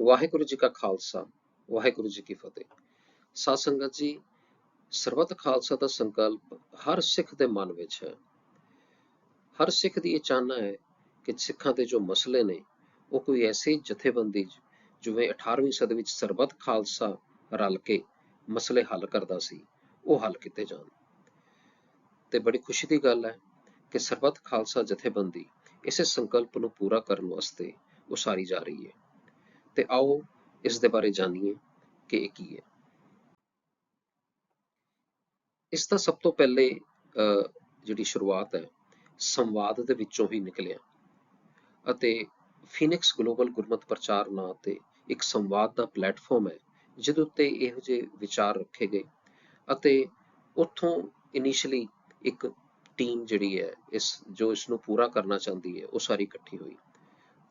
ਵਾਹਿਗੁਰੂ ਜੀ ਕਾ ਖਾਲਸਾ, ਵਾਹਿਗੁਰੂ ਜੀ ਕੀ ਫਤਿਹ। ਸਾਧ ਸੰਗਤ ਜੀ, ਸਰਬੱਤ ਖਾਲਸਾ ਦਾ ਸੰਕਲਪ ਹਰ ਸਿੱਖ ਦੇ ਮਨ ਵਿੱਚ ਹੈ। ਹਰ ਸਿੱਖ ਦੀ ਇਹ ਚਾਹਨਾ ਹੈ ਕਿ ਸਿੱਖਾਂ ਦੇ ਜੋ ਮਸਲੇ ਨੇ, ਉਹ ਕੋਈ ਐਸੀ ਜਥੇਬੰਦੀ ਜਿਵੇਂ 18ਵੀਂ ਸਦੀ ਵਿੱਚ ਸਰਬੱਤ ਖਾਲਸਾ ਰਲ ਕੇ ਮਸਲੇ ਹੱਲ ਕਰਦਾ ਸੀ, ਉਹ ਹੱਲ ਕੀਤੇ ਜਾਣ। ਤੇ ਬੜੀ ਖੁਸ਼ੀ ਦੀ ਗੱਲ ਹੈ ਕਿ ਸਰਬੱਤ ਖਾਲਸਾ ਜਥੇਬੰਦੀ ਇਸੇ ਸੰਕਲਪ ਨੂੰ ਪੂਰਾ ਕਰਨ ਵਾਸਤੇ ਉਸਾਰੀ ਜਾ ਰਹੀ ਹੈ। ਤੇ ਆਓ ਇਸ ਦੇ ਬਾਰੇ ਜਾਣੀਏ ਕਿ ਇਹ ਕੀ ਹੈ। ਇਸ ਦਾ ਸਭ ਤੋਂ ਪਹਿਲੇ ਜਿਹੜੀ ਸ਼ੁਰੂਆਤ ਹੈ, ਸੰਵਾਦ ਦੇ ਵਿੱਚੋਂ ਹੀ ਨਿਕਲਿਆ ਅਤੇ ਫੀਨਿਕਸ ਗਲੋਬਲ ਗੁਰਮਤ ਪ੍ਰਚਾਰ ਨਾਂ ਤੇ ਇੱਕ ਸੰਵਾਦ ਦਾ ਪਲੇਟਫਾਰਮ ਹੈ, ਜਿਹਦੇ ਉੱਤੇ ਇਹੋ ਜਿਹੇ ਵਿਚਾਰ ਰੱਖੇ ਗਏ ਅਤੇ ਉੱਥੋਂ ਇਨੀਸ਼ੀਅਲੀ ਇੱਕ ਟੀਮ ਜਿਹੜੀ ਹੈ, ਇਸ, ਜੋ ਇਸ ਨੂੰ ਪੂਰਾ ਕਰਨਾ ਚਾਹੁੰਦੀ ਹੈ, ਉਹ ਸਾਰੀ ਇਕੱਠੀ ਹੋਈ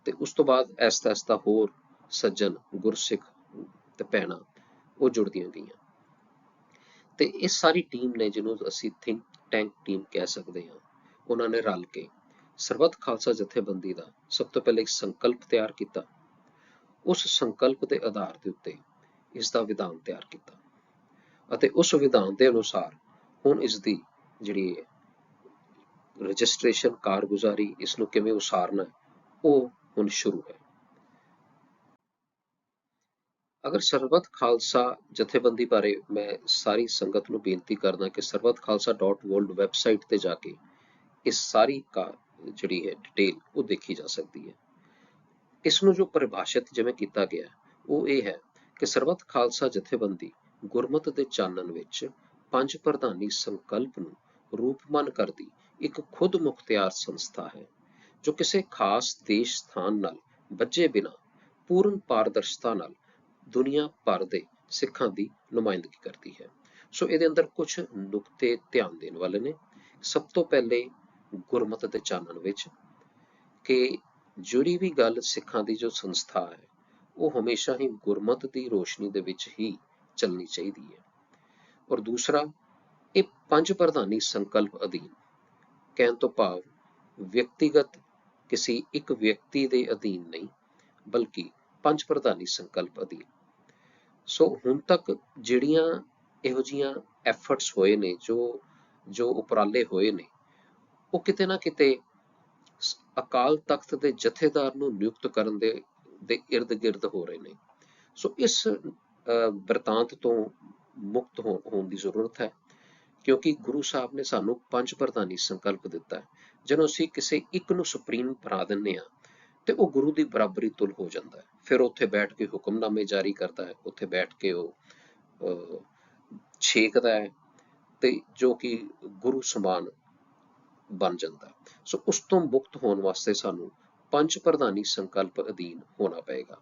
ਤੇ ਉਸ ਤੋਂ ਬਾਅਦ ਐਸਤਾ ਐਸਤਾ ਹੋਰ ਸੱਜਣ, ਗੁਰਸਿੱਖ ਤੇ ਭੈਣਾਂ, ਉਹ ਜੁੜਦੀਆਂ ਗਈਆਂ। ਤੇ ਇਹ ਸਾਰੀ ਟੀਮ ਨੇ ਜਿਹਨੂੰ ਅਸੀਂ ਥਿੰਕ ਟੈਂਕ ਟੀਮ ਕਹਿ ਸਕਦੇ ਹਾਂ, ਉਹਨਾਂ ਨੇ ਰਲ ਕੇ ਸਰਬੱਤ ਖਾਲਸਾ ਜਥੇਬੰਦੀ ਦਾ ਸਭ ਤੋਂ ਪਹਿਲੇ ਇੱਕ ਸੰਕਲਪ ਤਿਆਰ ਕੀਤਾ। ਉਸ ਸੰਕਲਪ ਦੇ ਆਧਾਰ ਦੇ ਉੱਤੇ ਇਸ ਦਾ ਵਿਧਾਨ ਤਿਆਰ ਕੀਤਾ ਅਤੇ ਉਸ ਵਿਧਾਨ ਦੇ ਅਨੁਸਾਰ ਹੁਣ ਇਸ ਦੀ ਜਿਹੜੀ ਰਜਿਸਟ੍ਰੇਸ਼ਨ ਕਾਰਗੁਜ਼ਾਰੀ, ਇਸ ਨੂੰ ਕਿਵੇਂ ਉਸਾਰਨਾ, ਉਹ ਹੁਣ ਸ਼ੁਰੂ ਹੈ। ਅਗਰ ਸਰਬਤ ਖਾਲਸਾ ਜਥੇਬੰਦੀ ਬਾਰੇ ਮੈਂ ਸਾਰੀ ਸੰਗਤ ਨੂੰ ਬੇਨਤੀ ਕਰਦਾ ਕਿ ਸਰਬਤਖਾਲਸਾ.ਵਰਲਡ ਵੈਬਸਾਈਟ ਤੇ ਜਾ ਕੇ ਇਸ ਸਾਰੀ ਕਾ ਜਿਹੜੀ ਹੈ ਡਿਟੇਲ ਉਹ ਦੇਖੀ ਜਾ ਸਕਦੀ ਹੈ। ਇਸ ਨੂੰ ਜੋ ਪਰਿਭਾਸ਼ਿਤ ਜਿਵੇਂ ਕੀਤਾ ਗਿਆ, ਉਹ ਇਹ ਹੈ ਕਿ ਸਰਬਤ ਖਾਲਸਾ ਜਥੇਬੰਦੀ ਗੁਰਮਤ ਦੇ ਚਾਨਣ ਵਿੱਚ ਪੰਜ ਪ੍ਰਧਾਨੀ ਸੰਕਲਪ ਨੂੰ ਰੂਪਮਾਨ ਕਰਦੀ ਇੱਕ ਖੁਦ ਮੁਖਤਿਆਰ ਸੰਸਥਾ ਹੈ, ਜੋ ਕਿਸੇ ਖਾਸ ਦੇਸ਼ ਸਥਾਨ ਨਾਲ ਬੱਝੇ ਬਿਨਾ ਪੂਰਨ ਪਾਰਦਰਸ਼ਤਾ ਨਾਲ ਦੁਨੀਆ ਭਰ ਦੇ ਸਿੱਖਾਂ ਦੀ ਨੁਮਾਇੰਦਗੀ ਕਰਦੀ ਹੈ। ਸੋ ਇਹਦੇ ਅੰਦਰ ਕੁਝ ਨੁਕਤੇ ਧਿਆਨ ਦੇਣ ਵਾਲੇ ਨੇ। ਸਭ ਤੋਂ ਪਹਿਲੇ ਗੁਰਮਤ ਦੇ ਚਾਨਣ ਵਿੱਚ ਕਿ ਜਿਹੜੀ ਵੀ ਗੱਲ ਸਿੱਖਾਂ ਦੀ ਜੋ ਸੰਸਥਾ ਹੈ, ਉਹ ਹਮੇਸ਼ਾ ਹੀ ਗੁਰਮਤ ਦੀ ਰੋਸ਼ਨੀ ਦੇ ਵਿੱਚ ਹੀ ਚੱਲਣੀ ਚਾਹੀਦੀ ਹੈ। ਔਰ ਦੂਸਰਾ, ਇਹ ਪੰਜ ਪ੍ਰਧਾਨੀ ਸੰਕਲਪ ਅਧੀਨ ਕਹਿਣ ਤੋਂ ਭਾਵ ਵਿਅਕਤੀਗਤ ਕਿਸੇ ਇੱਕ ਵਿਅਕਤੀ ਦੇ ਅਧੀਨ ਨਹੀਂ, ਬਲਕਿ ਪੰਜ ਪ੍ਰਧਾਨੀ ਸੰਕਲਪ ਅਧੀਨ। ਸੋ ਹੁਣ ਤੱਕ ਜਿਹੜੀਆਂ ਇਹੋ ਜੀਆਂ ਐਫਰਟਸ ਹੋਏ ਨੇ, ਜੋ ਜੋ ਉਪਰਾਲੇ ਹੋਏ ਨੇ, ਉਹ ਕਿਤੇ ਨਾ ਕਿਤੇ ਅਕਾਲ ਤਖਤ ਦੇ ਜਥੇਦਾਰ ਨੂੰ ਨਿਯੁਕਤ ਕਰਨ ਦੇ ਦੇ ird-gird ਹੋ ਰਹੇ ਨੇ। ਸੋ ਇਸ ਵਰਤਾਂਤ ਤੋਂ ਮੁਕਤ ਹੋਣ ਦੀ ਜ਼ਰੂਰਤ ਹੈ, ਕਿਉਂਕਿ ਗੁਰੂ ਸਾਹਿਬ ਨੇ ਸਾਨੂੰ ਪੰਜ ਪ੍ਰਧਾਨੀ ਸੰਕਲਪ ਦਿੱਤਾ ਹੈ ਜਦੋਂ ਅਸੀਂ ਕਿਸੇ ਇੱਕ ਨੂੰ ਸੁਪਰੀਮ ਬਣਾ ਦਿੰਨੇ ਆ ਤੇ ਉਹ ਗੁਰੂ ਦੀ ਬਰਾਬਰੀ ਤੁਲ ਹੋ ਜਾਂਦਾ ਹੈ। ਫਿਰ ਉੱਥੇ ਬੈਠ ਕੇ ਹੁਕਮਨਾਮੇ ਜਾਰੀ ਕਰਦਾ ਹੈ। ਉੱਥੇ ਬੈਠ ਕੇ ਉਹ ਛੇਕਦਾ ਹੈ ਤੇ ਜੋ ਕਿ ਗੁਰੂ ਸਮਾਨ ਬਣ ਜਾਂਦਾ ਸੋ ਉਸ ਤੋਂ ਮੁਕਤ ਹੋਣ ਵਾਸਤੇ ਸਾਨੂੰ ਪੰਜ ਪ੍ਰਧਾਨੀ ਸੰਕਲਪ ਅਧੀਨ ਹੋਣਾ ਪਏਗਾ।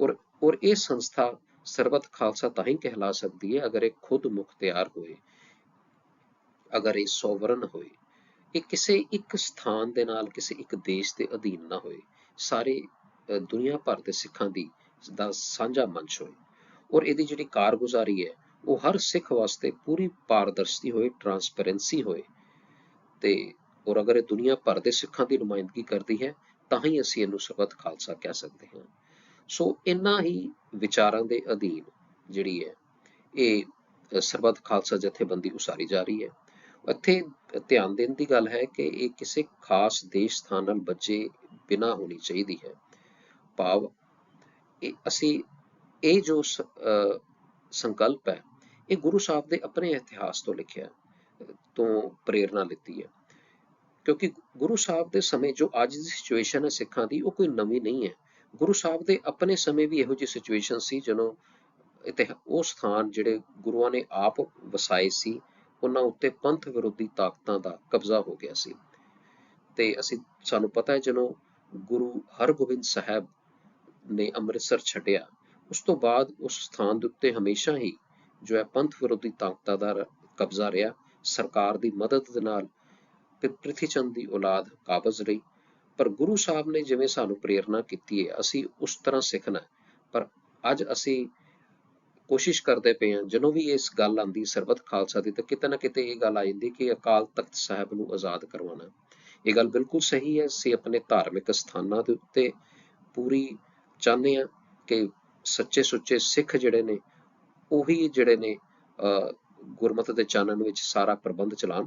ਔਰ ਔਰ ਇਹ ਸੰਸਥਾ ਸਰਬਤ ਖਾਲਸਾ ਤਾਂ ਹੀ ਕਹਿਲਾ ਸਕਦੀ ਹੈ ਅਗਰ ਇਹ ਖੁਦ ਮੁਖਤਿਆਰ ਹੋਏ। ਅਗਰ ਇਹ ਸੋਵਰਨ ਹੋਏ। ਇਹ ਕਿਸੇ ਇੱਕ ਸਥਾਨ ਦੇ ਨਾਲ, ਕਿਸੇ ਇੱਕ ਦੇਸ਼ ਦੇ ਅਧੀਨ ਨਾ ਹੋਏ। ਸਾਰੇ ਦੁਨੀਆ ਭਰ ਦੇ ਸਿੱਖਾਂ ਦੀ ਦਾ ਸਾਂਝਾ ਮੰਚ ਹੋਏ। ਔਰ ਇਹਦੀ ਜਿਹੜੀ ਕਾਰਗੁਜ਼ਾਰੀ ਹੈ, ਉਹ ਹਰ ਸਿੱਖ ਵਾਸਤੇ ਪੂਰੀ ਪਾਰਦਰਸ਼ੀ ਹੋਏ ਟਰਾਂਸਪੇਰੈਂਸੀ ਹੋਏ। ਤੇ, ਔਰ ਅਗਰ ਇਹ ਦੁਨੀਆ ਭਰ ਦੇ ਸਿੱਖਾਂ ਦੀ ਨੁਮਾਇੰਦਗੀ ਕਰਦੀ ਹੈ, ਤਾਂ ਹੀ ਅਸੀਂ ਇਹਨੂੰ ਸਰਬੱਤ ਖਾਲਸਾ ਕਹਿ ਸਕਦੇ ਹਾਂ। ਸੋ, ਇਨ੍ਹਾਂ ਹੀ ਵਿਚਾਰਾਂ ਦੇ ਅਧੀਨ ਜਿਹੜੀ ਹੈ, ਇਹ ਸਰਬੱਤ ਖਾਲਸਾ ਜਥੇਬੰਦੀ ਉਸਾਰੀ ਜਾ ਰਹੀ ਹੈ। ਇੱਥੇ ਧਿਆਨ ਦੇਣ ਦੀ ਗੱਲ ਹੈ ਕਿ ਇਹ ਕਿਸੇ ਖਾਸ ਦੇਸ਼ ਸਥਾਨ ਨਾਲ ਬੱਚੇ ਬਿਨਾ ਹੋਣੀ ਚਾਹੀਦੀ ਹੈ। ਭਾਵ ਇਹ ਅਸੀਂ ਇਹ ਜੋ ਸੰਕਲਪ ਹੈ, ਇਹ ਗੁਰੂ ਸਾਹਿਬ ਦੇ ਆਪਣੇ ਇਤਿਹਾਸ ਤੋਂ ਲਿਖਿਆ ਤੋਂ ਪ੍ਰੇਰਣਾ ਲਿੱਤੀ ਹੈ। ਕਿਉਂਕਿ ਗੁਰੂ ਸਾਹਿਬ ਦੇ ਸਮੇਂ ਜੋ ਅੱਜ ਦੀ ਸਿਚੁਏਸ਼ਨ ਹੈ ਸਿੱਖਾਂ ਦੀ, ਉਹ ਕੋਈ ਨਵੀਂ ਨਹੀਂ ਹੈ। ਗੁਰੂ ਸਾਹਿਬ ਦੇ ਆਪਣੇ ਸਮੇਂ ਵੀ ਇਹੋ ਜਿਹੀ ਸਿਚੁਏਸ਼ਨ ਸੀ ਜਦੋਂ ਉਹ ਸਥਾਨ ਜਿਹੜੇ ਗੁਰੂਆਂ ਨੇ ਆਪ ਵਸਾਏ ਸੀ, ਉਹਨਾਂ ਉੱਤੇ ਪੰਥ ਵਿਰੋਧੀ ਤਾਕਤਾਂ ਦਾ ਕਬਜ਼ਾ ਹੋ ਗਿਆ ਸੀ। ਤੇ ਅਸੀਂ, ਸਾਨੂੰ ਪਤਾ ਹੈ ਜਦੋਂ ਗੁਰੂ ਹਰਗੋਬਿੰਦ ਸਾਹਿਬ ਨੇ ਅੰਮ੍ਰਿਤਸਰ ਛੱਡਿਆ, ਉਸ ਤੋਂ ਬਾਅਦ ਉਸ ਸਥਾਨ ਦੇ ਉੱਤੇ ਹਮੇਸ਼ਾ ਹੀ ਜੋ ਹੈ ਪੰਥ ਵਿਰੋਧੀ ਤਾਕਤਾਂ ਦਾ ਕਬਜ਼ਾ ਰਿਹਾ, ਸਰਕਾਰ ਦੀ ਮਦਦ ਦੇ ਨਾਲ ਪ੍ਰਿਥੀ ਚੰਦ ਦੀ ਔਲਾਦ ਕਾਬਜ਼ ਰਹੀ। ਪਰ ਗੁਰੂ ਸਾਹਿਬ ਨੇ ਜਿਵੇਂ ਸਾਨੂੰ ਪ੍ਰੇਰਣਾ ਕੀਤੀ ਹੈ, ਅਸੀਂ ਉਸ ਤਰ੍ਹਾਂ ਸਿੱਖਣਾ ਪਰ ਅੱਜ ਅਸੀਂ ਕੋਸ਼ਿਸ਼ ਕਰਦੇ ਪਏ ਹਾਂ, ਜਦੋਂ ਵੀ ਇਸ ਗੱਲ ਆਂਦੀ ਸਰਬਤ ਖਾਲਸਾ ਦੀ, ਤਾਂ ਕਿਤੇ ਨਾ ਕਿਤੇ ਇਹ ਗੱਲ ਆ ਜਾਂਦੀ ਕਿ ਅਕਾਲ ਤਖਤ ਸਾਹਿਬ ਨੂੰ ਆਜ਼ਾਦ ਕਰਵਾਉਣਾ। ਇਹ ਗੱਲ ਬਿਲਕੁਲ ਸਹੀ ਹੈ, ਅਸੀਂ ਆਪਣੇ ਧਾਰਮਿਕ ਸਥਾਨਾਂ ਦੇ ਉੱਤੇ ਪੂਰੀ ਚਾਹੁੰਦੇ ਹਾਂ ਕਿ ਸੱਚੇ ਸੁੱਚੇ ਸਿੱਖ ਜਿਹੜੇ ਨੇ, ਉਹੀ ਜਿਹੜੇ ਨੇ ਗੁਰਮਤ ਦੇ ਚਾਨਣ ਵਿੱਚ ਸਾਰਾ ਪ੍ਰਬੰਧ ਚਲਾਣ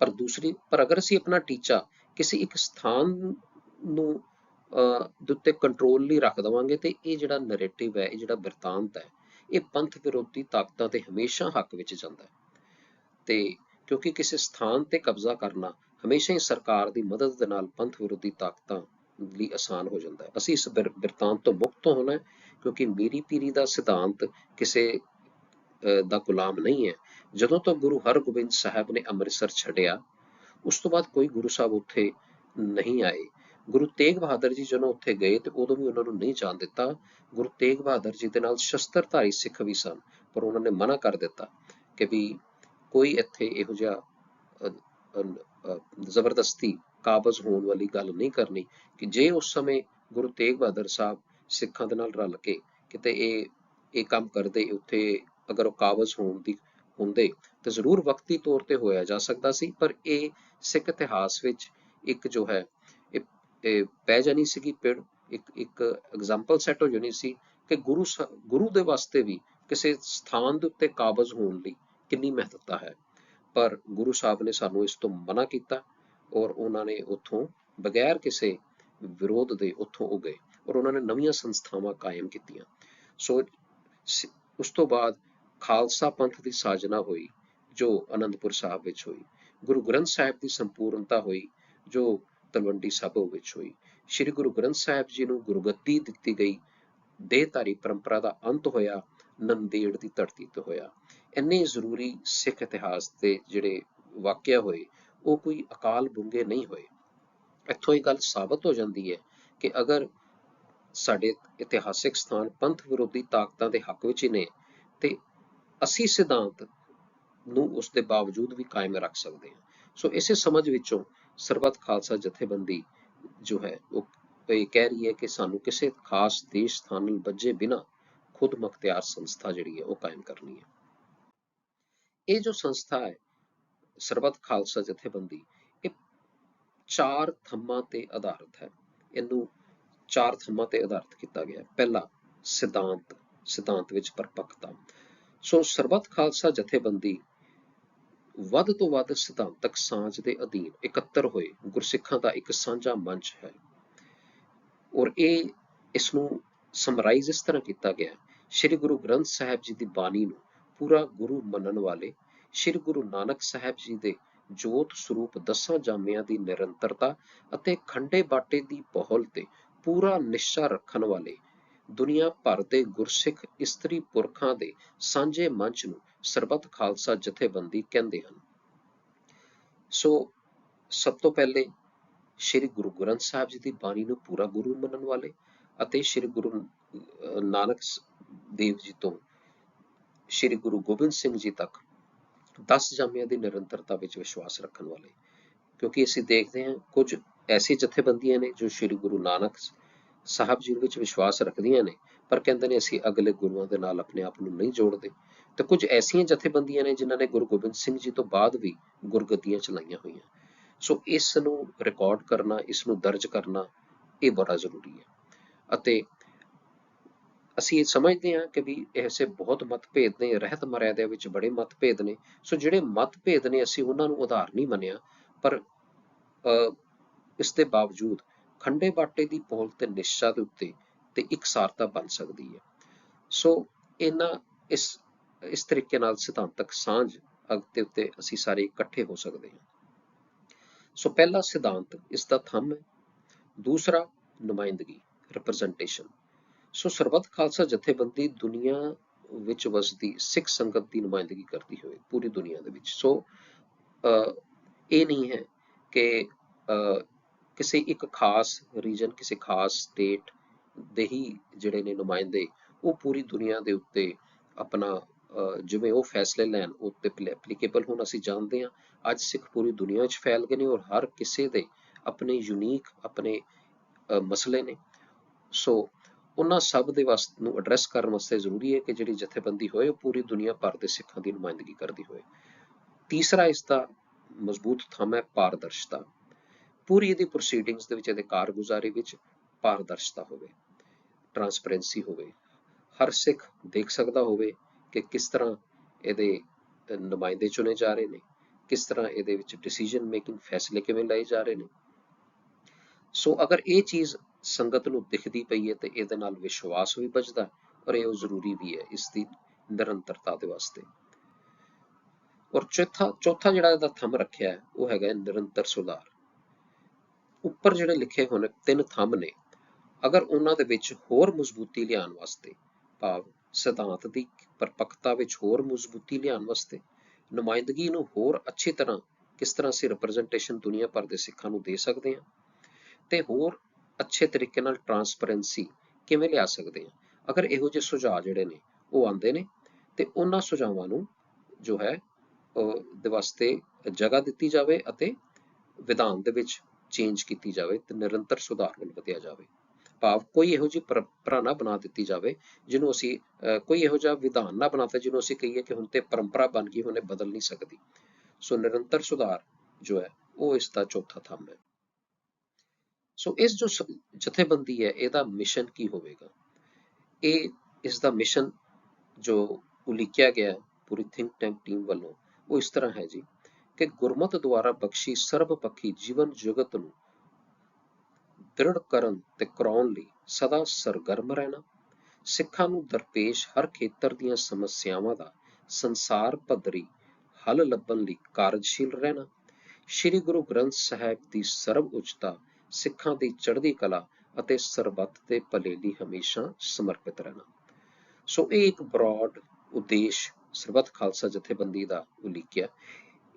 ਪਰ ਦੂਸਰੀ, ਪਰ ਅਗਰ ਅਸੀਂ ਆਪਣਾ ਟੀਚਾ ਕਿਸੇ ਇੱਕ ਸਥਾਨ ਨੂੰ ਦੇ ਉੱਤੇ ਕੰਟਰੋਲ ਲਈ ਰੱਖ ਦਵਾਂਗੇ ਤੇ ਇਹ ਜਿਹੜਾ ਨੈਰੇਟਿਵ ਹੈ, ਇਹ ਜਿਹੜਾ ਬਿਰਤਾਂਤ ਹੈ, ਇਹ ਪੰਥ ਵਿਰੋਧੀ ਤਾਕਤਾਂ ਤੇ ਹਮੇਸ਼ਾ ਹੱਕ ਵਿੱਚ ਜਾਂਦਾ ਹੈ। ਤੇ ਕਿਉਂਕਿ ਕਿਸੇ ਸਥਾਨ ਤੇ ਕਬਜ਼ਾ ਕਰਨਾ ਹਮੇਸ਼ਾ ਹੀ ਸਰਕਾਰ ਦੀ ਮਦਦ ਦੇ ਨਾਲ ਪੰਥ ਵਿਰੋਧੀ ਤਾਕਤਾਂ ਲਈ ਆਸਾਨ ਹੋ ਜਾਂਦਾ ਹੈ। ਅਸੀਂ ਇਸ ਬਿਰਤਾਂਤ ਤੋਂ ਮੁਕਤ ਹੋਣਾ ਹੈ, ਕਿਉਂਕਿ ਮੇਰੀ ਪੀਰੀ ਦਾ ਸਿਧਾਂਤ ਕਿਸੇ ਦਾ ਗੁਲਾਮ ਨਹੀਂ ਹੈ। ਜਦੋਂ ਤੋਂ ਗੁਰੂ ਹਰਗੋਬਿੰਦ ਸਾਹਿਬ ਨੇ ਅੰਮ੍ਰਿਤਸਰ ਛੱਡਿਆ, ਉਸ ਤੋਂ ਬਾਅਦ ਕੋਈ ਗੁਰੂ ਸਾਹਿਬ ਉੱਥੇ ਨਹੀਂ ਆਏ। ਗੁਰੂ ਤੇਗ ਬਹਾਦਰ ਜੀ ਜਦੋਂ ਉੱਥੇ ਗਏ ਤੇ ਉਦੋਂ ਵੀ ਉਹਨਾਂ ਨੂੰ ਨਹੀਂ ਜਾਣ ਦਿੱਤਾ। ਗੁਰੂ ਤੇਗ ਬਹਾਦਰ ਜੀ ਦੇ ਨਾਲ ਸ਼ਸਤਰਧਾਰੀ ਸਿੱਖ ਵੀ ਸਨ, ਪਰ ਉਹਨਾਂ ਨੇ ਮਨਾ ਕਰ ਦਿੱਤਾ ਕਿ ਵੀ ਕੋਈ ਇੱਥੇ ਇਹੋ ਜਿਹਾ ਜ਼ਬਰਦਸਤੀ ਕਾਬਜ਼ ਹੋਣ ਵਾਲੀ ਗੱਲ ਨਹੀਂ ਕਰਨੀ ਕਿ ਜੇ ਉਸ ਸਮੇਂ ਗੁਰੂ ਤੇਗ ਬਹਾਦਰ ਸਾਹਿਬ ਸਿੱਖਾਂ ਦੇ ਨਾਲ ਰਲ ਕੇ ਕਿਤੇ ਇਹ ਇਹ ਕੰਮ ਕਰਦੇ, ਉੱਥੇ ਅਗਰ ਉਹ ਕਾਬਜ਼ ਹੋਣ ਦੀ, ਹੁੰਦੇ, ਤਾਂ ਜ਼ਰੂਰ ਵਕਤੀ ਤੌਰ ਤੇ ਹੋਇਆ ਜਾ ਸਕਦਾ ਸੀ, ਪਰ ਇਹ ਸਿੱਖ ਇਤਿਹਾਸ ਵਿੱਚ ਇੱਕ ਜੋ ਹੈ, ਇਹ ਇਹ ਪੈ ਜਾਣੀ ਸੀਗੀ ਪਿੜ, ਇੱਕ ਇੱਕ ਐਗਜ਼ਾਮਪਲ ਸੈੱਟ ਹੋ ਜਾਣੀ ਸੀ ਕਿ ਗੁਰੂ ਗੁਰੂ ਦੇ ਵਾਸਤੇ ਵੀ ਕਿਸੇ ਸਥਾਨ ਦੇ ਉੱਤੇ ਕਾਬਜ਼ ਹੋਣ ਲਈ ਕਿੰਨੀ ਮਹੱਤਤਾ ਹੈ। ਪਰ ਗੁਰੂ ਸਾਹਿਬ ਨੇ ਸਾਨੂੰ ਇਸ ਤੋਂ ਮਨਾ ਕੀਤਾ ਔਰ ਉਹਨਾਂ ਨੇ ਉੱਥੋਂ ਬਗੈਰ ਕਿਸੇ ਵਿਰੋਧ ਦੇ ਉੱਥੋਂ ਉਗੇ ਔਰ ਉਹਨਾਂ ਨੇ ਨਵੀਆਂ ਸੰਸਥਾਵਾਂ ਕਾਇਮ ਕੀਤੀਆਂ। ਸੋ ਉਸ ਤੋਂ ਬਾਅਦ ਖਾਲਸਾ ਪੰਥ ਦੀ ਸਾਜਨਾ ਹੋਈ, ਜੋ ਅਨੰਦਪੁਰ ਸਾਹਿਬ ਵਿੱਚ ਹੋਈ। ਗੁਰੂ ਗ੍ਰੰਥ ਸਾਹਿਬ ਦੀ ਸੰਪੂਰਨਤਾ ਹੋਈ, ਜੋ ਤਲਵੰਡੀ ਸਾਬੋ ਵਿੱਚ ਹੋਈ। ਸ੍ਰੀ ਗੁਰੂ ਗ੍ਰੰਥ ਸਾਹਿਬ ਜੀ ਨੂੰ ਗੁਰਗੱਦੀ ਦਿੱਤੀ ਗਈ। ਦੇਹਧਾਰੀ ਪਰੰਪਰਾ ਦਾ ਅੰਤ ਹੋਇਆ, ਨੰਦੇੜ ਦੀ ਧਰਤੀ ਤੇ ਹੋਇਆ। ਇੰਨੇ ਜ਼ਰੂਰੀ ਸਿੱਖ ਇਤਿਹਾਸ ਦੇ ਜਿਹੜੇ ਵਾਕਿਆ ਹੋਏ, ਉਹ ਕੋਈ ਅਕਾਲ ਬੁੰਗੇ ਨਹੀਂ ਹੋਏ। ਇੱਥੋਂ ਇਹ ਗੱਲ ਸਾਬਤ ਹੋ ਜਾਂਦੀ ਹੈ ਕਿ ਅਗਰ ਸਾਡੇ ਇਤਿਹਾਸਿਕ ਸਥਾਨ ਪੰਥ ਵਿਰੋਧੀ ਤਾਕਤਾਂ ਦੇ ਹੱਕ ਵਿੱਚ ਹੀ ਨੇ, ਤੇ ਅਸੀਂ ਸਿਧਾਂਤ ਨੂੰ ਉਸ ਦੇ ਬਾਵਜੂਦ ਵੀ ਕਾਇਮ ਰੱਖ ਸਕਦੇ ਹਾਂ। ਸੋ ਇਸੇ ਸਮਝ ਵਿੱਚੋਂ ਸਰਬੱਤ ਖਾਲਸਾ ਜਥੇਬੰਦੀ ਜੋ ਹੈ, ਉਹ ਇਹ ਕਹਿ ਰਹੀ ਹੈ ਕਿ ਸਾਨੂੰ ਕਿਸੇ ਖਾਸ ਦੇਸ਼ ਸਥਾਨ ਨਾਲ ਬੱਜੇ ਬਿਨਾ ਖੁਦ ਮਖਤਿਆਰ ਸੰਸਥਾ ਜਿਹੜੀ ਹੈ, ਉਹ ਕਾਇਮ ਕਰਨੀ ਹੈ। ਇਹ ਜੋ ਸੰਸਥਾ ਹੈ, ਸਰਬੱਤ ਖਾਲਸਾ ਜਥੇਬੰਦੀ, ਇਹ ਚਾਰ ਥੰਮਾਂ ਤੇ ਆਧਾਰਿਤ ਹੈ। ਇਹਨੂੰ ਚਾਰ ਥੰਮਾਂ ਤੇ ਆਧਾਰਿਤ ਕੀਤਾ ਗਿਆ ਪਹਿਲਾ ਸਿਧਾਂਤ ਸਿਧਾਂਤ ਵਿੱਚ ਪਰਪੱਕਤਾ। ਸੋ ਸਰਬੱਤ ਖਾਲਸਾ ਜਥੇਬੰਦੀ ਵੱਧ ਤੋਂ ਵੱਧ ਸਿਧਾਂਤਕ ਸਾਂਝ ਦੇ ਅਧੀਨ ਇਕੱਤਰ ਹੋਏ ਗੁਰਸਿੱਖਾਂ ਦਾ ਇੱਕ ਸਾਂਝਾ ਮੰਚ ਹੈ। ਔਰ ਇਹ, ਇਸ ਨੂੰ ਸਮਰਾਈਜ਼ ਇਸ ਤਰ੍ਹਾਂ ਕੀਤਾ ਗਿਆ ਸ੍ਰੀ ਗੁਰੂ ਗ੍ਰੰਥ ਸਾਹਿਬ ਜੀ ਦੀ ਬਾਣੀ ਨੂੰ ਪੂਰਾ ਗੁਰੂ ਮੰਨਣ ਵਾਲੇ ਸ੍ਰੀ ਗੁਰੂ ਨਾਨਕ ਸਾਹਿਬ ਜੀ ਦੇ ਜੋਤ ਸਰੂਪ ਦਸਾਂ ਜਾਮਿਆਂ ਦੀ ਨਿਰੰਤਰਤਾ ਅਤੇ ਖੰਡੇ ਬਾਟੇ ਦੀ ਪਹੁਲ ਤੇ ਪੂਰਾ ਨਿਸ਼ਚਾ ਰੱਖਣ ਵਾਲੇ ਦੁਨੀਆ ਭਰ ਦੇ ਗੁਰਸਿੱਖ ਇਸਤਰੀ ਪੁਰਖਾਂ ਦੇ ਸਾਂਝੇ ਮੰਚ ਨੂੰ ਸਰਬੱਤ ਖਾਲਸਾ ਜਥੇਬੰਦੀ ਕਹਿੰਦੇ ਹਨ। ਸੋ ਸਭ ਤੋਂ ਪਹਿਲੇ ਸ੍ਰੀ ਗੁਰੂ ਗ੍ਰੰਥ ਸਾਹਿਬ ਜੀ ਦੀ ਬਾਣੀ ਨੂੰ ਪੂਰਾ ਗੁਰੂ ਮੰਨਣ ਵਾਲੇ ਅਤੇ ਸ੍ਰੀ ਗੁਰੂ ਨਾਨਕ ਦੇਵ ਜੀ ਤੋਂ ਸ੍ਰੀ ਗੁਰੂ ਗੋਬਿੰਦ ਸਿੰਘ ਜੀ ਤੱਕ 10 ਜਾਮਿਆਂ ਦੀ ਨਿਰੰਤਰਤਾ ਵਿੱਚ ਵਿਸ਼ਵਾਸ ਰੱਖਣ ਵਾਲੇ, ਕਿਉਂਕਿ ਅਸੀਂ ਦੇਖਦੇ ਹਾਂ ਕੁਝ ਐਸੀ ਜਥੇਬੰਦੀਆਂ ਨੇ ਜੋ ਸ੍ਰੀ ਗੁਰੂ ਨਾਨਕ ਸਾਹਿਬ ਜੀ ਵਿੱਚ ਵਿਸ਼ਵਾਸ ਰੱਖਦੀਆਂ ਨੇ, ਪਰ ਕਹਿੰਦੇ ਨੇ ਅਸੀਂ ਅਗਲੇ ਗੁਰੂਆਂ ਦੇ ਨਾਲ ਆਪਣੇ ਆਪ ਨੂੰ ਨਹੀਂ ਜੋੜਦੇ। ਤੇ ਕੁਝ ਐਸੀਆਂ ਜਥੇਬੰਦੀਆਂ ਨੇ ਜਿਨ੍ਹਾਂ ਨੇ ਗੁਰੂ ਗੋਬਿੰਦ ਸਿੰਘ ਜੀ ਤੋਂ ਬਾਅਦ ਵੀ ਗੁਰਗੱਦੀਆਂ ਚਲਾਈਆਂ ਹੋਈਆਂ। ਸੋ ਇਸ ਨੂੰ ਰਿਕਾਰਡ ਕਰਨਾ, ਇਸ ਨੂੰ ਦਰਜ ਕਰਨਾ ਇਹ ਬੜਾ ਜ਼ਰੂਰੀ ਹੈ। ਅਤੇ ਅਸੀਂ ਇਹ ਸਮਝਦੇ ਹਾਂ ਕਿ ਵੀ ਐਸੇ ਬਹੁਤ ਮਤਭੇਦ ਨੇ, ਰਹਿਤ ਮਰਿਆਦਾ ਵਿੱਚ ਬੜੇ ਮਤਭੇਦ ਨੇ। ਸੋ ਜਿਹੜੇ ਮਤਭੇਦ ਨੇ, ਅਸੀਂ ਉਹਨਾਂ ਨੂੰ ਉਧਾਰ ਨਹੀਂ ਮੰਨਿਆ। ਪਰ ਇਸ ਦੇ ਬਾਵਜੂਦ ਖੰਡੇ ਬਾਟੇ ਦੀ ਪੋਲ ਤੇ ਨਿਸ਼ਚਾ ਦੇ ਉੱਤੇ ਤੇ ਇਕਸਾਰਤਾ ਬਣ ਸਕਦੀ ਹੈ। ਸੋ ਇਹਨਾਂ ਇਸ ਇਸ ਤਰੀਕੇ ਨਾਲ ਸਿਧਾਂਤਕ ਸਾਂਝ ਅਗ ਦੇ ਉੱਤੇ ਅਸੀਂ ਸਾਰੇ ਇਕੱਠੇ ਹੋ ਸਕਦੇ ਹਾਂ। ਸੋ ਪਹਿਲਾ ਸਿਧਾਂਤ ਇਸ ਦਾ ਥੰਮ ਹੈ। ਦੂਸਰਾ ਨੁਮਾਇੰਦਗੀ ਰਿਪਰੈਜ਼ੈਂਟੇਸ਼ਨ ਸੋ ਸਰਬੱਤ ਖਾਲਸਾ ਜਥੇਬੰਦੀ ਦੁਨੀਆ ਵਿੱਚ ਵਸਦੀ, ਸਿੱਖ ਸੰਗਤ ਦੀ ਨੁਮਾਇੰਦਗੀ ਕਰਦੀ ਹੋਵੇ, ਪੂਰੀ ਦੁਨੀਆ ਦੇ ਵਿੱਚ। ਸੋ ਇਹ ਨਹੀਂ ਹੈ ਕਿ ਕਿਸੇ ਇੱਕ ਖਾਸ ਰੀਜਨ, ਕਿਸੇ ਖਾਸ ਸਟੇਟ ਦੇ ਹੀ ਜਿਹੜੇ ਨੇ ਨੁਮਾਇੰਦੇ, ਉਹ ਪੂਰੀ ਦੁਨੀਆ ਦੇ ਉੱਤੇ ਆਪਣਾ ਜਿਵੇਂ ਉਹ ਫੈਸਲੇ ਲੈਣ ਉੱਤੇ ਐਪਲੀਕੇਬਲ ਹੋਣ, ਅਸੀਂ ਜਾਣਦੇ ਹਾਂ। ਅੱਜ ਸਿੱਖ ਪੂਰੀ ਦੁਨੀਆ ਵਿੱਚ ਫੈਲ ਗਏ ਨੇ ਔਰ ਹਰ ਕਿਸੇ ਦੇ ਆਪਣੇ ਯੂਨੀਕ ਆਪਣੇ ਮਸਲੇ ਨੇ। ਸੋ ਉਹਨਾਂ ਸਭ ਦੇ ਵਾਸਤੇ ਨੂੰ ਐਡਰੈਸ ਕਰਨ ਵਾਸਤੇ ਜ਼ਰੂਰੀ ਹੈ ਕਿ ਜਿਹੜੀ ਜਥੇਬੰਦੀ ਹੋਏ, ਉਹ ਪੂਰੀ ਦੁਨੀਆ ਭਰ ਦੇ ਸਿੱਖਾਂ ਦੀ ਨੁਮਾਇੰਦਗੀ ਕਰਦੀ ਹੋਵੇ ਤੀਸਰਾ ਇਸ ਦਾ ਮਜ਼ਬੂਤ ਥੰਮ ਹੈ ਪਾਰਦਰਸ਼ਤਾ। ਪੂਰੀ ਇਹਦੀ ਪ੍ਰੋਸੀਡਿੰਗਸ ਦੇ ਵਿੱਚ, ਇਹਦੇ ਕਾਰਗੁਜ਼ਾਰੀ ਵਿੱਚ ਪਾਰਦਰਸ਼ਤਾ ਹੋਵੇ ਟਰਾਂਸਪੇਰੈਂਸੀ ਹੋਵੇ। ਹਰ ਸਿੱਖ ਦੇਖ ਸਕਦਾ ਹੋਵੇ ਕਿ ਕਿਸ ਤਰ੍ਹਾਂ ਇਹਦੇ ਨੁਮਾਇੰਦੇ ਚੁਣੇ ਜਾ ਰਹੇ ਨੇ, ਕਿਸ ਤਰ੍ਹਾਂ ਇਹਦੇ ਵਿੱਚ ਡਿਸੀਜਨ ਮੇਕਿੰਗ ਫੈਸਲੇ ਕਿਵੇਂ ਲਏ ਜਾ ਰਹੇ ਨੇ। ਸੋ ਅਗਰ ਇਹ ਚੀਜ਼ ਸੰਗਤ ਨੂੰ ਦਿਖਦੀ ਪਈ ਹੈ ਤੇ ਇਹਦੇ ਨਾਲ ਵਿਸ਼ਵਾਸ ਵੀ ਬਚਦਾ ਔਰ ਇਹ ਉਹ ਜ਼ਰੂਰੀ ਵੀ ਹੈ ਇਸ ਦੀ ਨਿਰੰਤਰਤਾ ਦੇ ਵਾਸਤੇ। ਔਰ ਚੌਥਾ ਚੌਥਾ ਜਿਹੜਾ ਇਹਦਾ ਥੰਮ ਰੱਖਿਆ ਹੈ, ਉਹ ਹੈਗਾ ਨਿਰੰਤਰ ਸੁਧਾਰ। ਉੱਪਰ ਜਿਹੜੇ ਲਿਖੇ ਹੋਣ ਤਿੰਨ ਥੰਮ ਨੇ। ਅਗਰ ਉਹਨਾਂ ਦੇ ਵਿੱਚ ਹੋਰ ਮਜ਼ਬੂਤੀ ਲਿਆਉਣ ਵਾਸਤੇ, ਭਾਵ ਸਿਧਾਂਤ ਦੀ ਪਰਪੱਕਤਾ ਵਿੱਚ ਹੋਰ ਮਜ਼ਬੂਤੀ ਲਿਆਉਣ ਵਾਸਤੇ, ਨੁਮਾਇੰਦਗੀ ਨੂੰ ਹੋਰ ਅੱਛੀ ਤਰ੍ਹਾਂ ਕਿਸ ਤਰ੍ਹਾਂ ਅਸੀਂ ਰਿਪਰੈਜ਼ੈਂਟੇਸ਼ਨ ਦੁਨੀਆ ਭਰ ਦੇ ਸਿੱਖਾਂ ਨੂੰ ਦੇ ਸਕਦੇ ਹਾਂ, ਤੇ ਹੋਰ ਅੱਛੇ ਤਰੀਕੇ ਨਾਲ ਟਰਾਂਸਪੇਰੈਂਸੀ ਕਿਵੇਂ ਲਿਆ ਸਕਦੇ ਹਾਂ ਅਗਰ ਇਹੋ ਜਿਹੇ ਸੁਝਾਅ ਜਿਹੜੇ ਨੇ, ਉਹ ਆਉਂਦੇ ਨੇ, ਤੇ ਉਹਨਾਂ ਸੁਝਾਵਾਂ ਨੂੰ ਜੋ ਹੈ ਦੇ ਵਾਸਤੇ ਜਗ੍ਹਾ ਦਿੱਤੀ ਜਾਵੇ ਅਤੇ ਵਿਧਾਨ ਦੇ ਵਿੱਚ ਚੇਂਜ ਕੀਤੀ ਜਾਵੇ ਤੇ ਨਿਰੰਤਰ ਸੁਧਾਰ ਵੱਲ ਵਧਿਆ ਜਾਵੇ। ਭਾਵ ਕੋਈ ਇਹੋ ਜਿਹੀ ਪਰੰਪਰਾ ਨਾ ਬਣਾ ਦਿੱਤੀ ਜਾਵੇ ਜਿਹਨੂੰ ਅਸੀਂ ਕੋਈ ਇਹੋ ਜਿਹਾ ਵਿਧਾਨ ਨਾ ਬਣਾਤਾ ਜਿਹਨੂੰ ਅਸੀਂ ਕਹੀਏ ਕਿ ਹੁਣ ਤੇ ਪਰੰਪਰਾ ਬਣ ਗਈ, ਹੁਣੇ ਬਦਲ ਨਹੀਂ ਸਕਦੀ। ਸੋ ਨਿਰੰਤਰ ਸੁਧਾਰ ਜੋ ਹੈ, ਉਹ ਇਸ ਦਾ ਚੌਥਾ ਥੰਮ ਹੈ। ਸੋ ਇਸ ਜੋ ਜਥੇਬੰਦੀ ਹੈ, ਇਹਦਾ ਮਿਸ਼ਨ ਕੀ ਹੋਵੇਗਾ? ਇਹ ਇਸ ਦਾ ਮਿਸ਼ਨ ਜੋ ਉਲੀਕਿਆ ਗਿਆ ਪੂਰੀ ਥਿੰਕ ਟੈਂਕ ਟੀਮ ਵੱਲੋਂ, ਉਹ ਇਸ ਤਰ੍ਹਾਂ ਹੈ ਜੀ ਕਿ ਗੁਰਮਤ ਦੁਆਰਾ ਬਖਸ਼ੀ ਸਰਬਪੱਖੀ ਜੀਵਨ ਜਗਤ ਨੂੰ ਦ੍ਰਿੜ ਕਰਨ ਤੇ ਕਰਾਉਣ ਲਈ ਸਦਾ ਸਰਗਰਮ ਰਹਿਣਾ, ਸਿੱਖਾਂ ਨੂੰ ਦਰਪੇਸ਼ ਹਰ ਖੇਤਰ ਦੀਆਂ ਸਮੱਸਿਆਵਾਂ ਦਾ ਸੰਸਾਰ ਪੱਧਰੀ ਹੱਲ ਲੱਭਣ ਲਈ ਕਾਰਜਸ਼ੀਲ ਰਹਿਣਾ, ਸ੍ਰੀ ਗੁਰੂ ਗ੍ਰੰਥ ਸਾਹਿਬ ਦੀ ਸਰਬ ਉੱਚਤਾ ਸਿੱਖਾਂ ਦੀ ਚੜ੍ਹਦੀ ਕਲਾ ਅਤੇ ਸਰਬੱਤ ਦੇ ਭਲੇ ਲਈ ਹਮੇਸ਼ਾ ਸਮਰਪਿਤ ਰਹਿਣਾ। ਸੋ ਇਹ ਇੱਕ ਬ੍ਰੌਡ ਉਦੇਸ਼ ਸਰਬੱਤ ਖਾਲਸਾ ਜਥੇਬੰਦੀ ਦਾ ਉਲੀਕਿਆ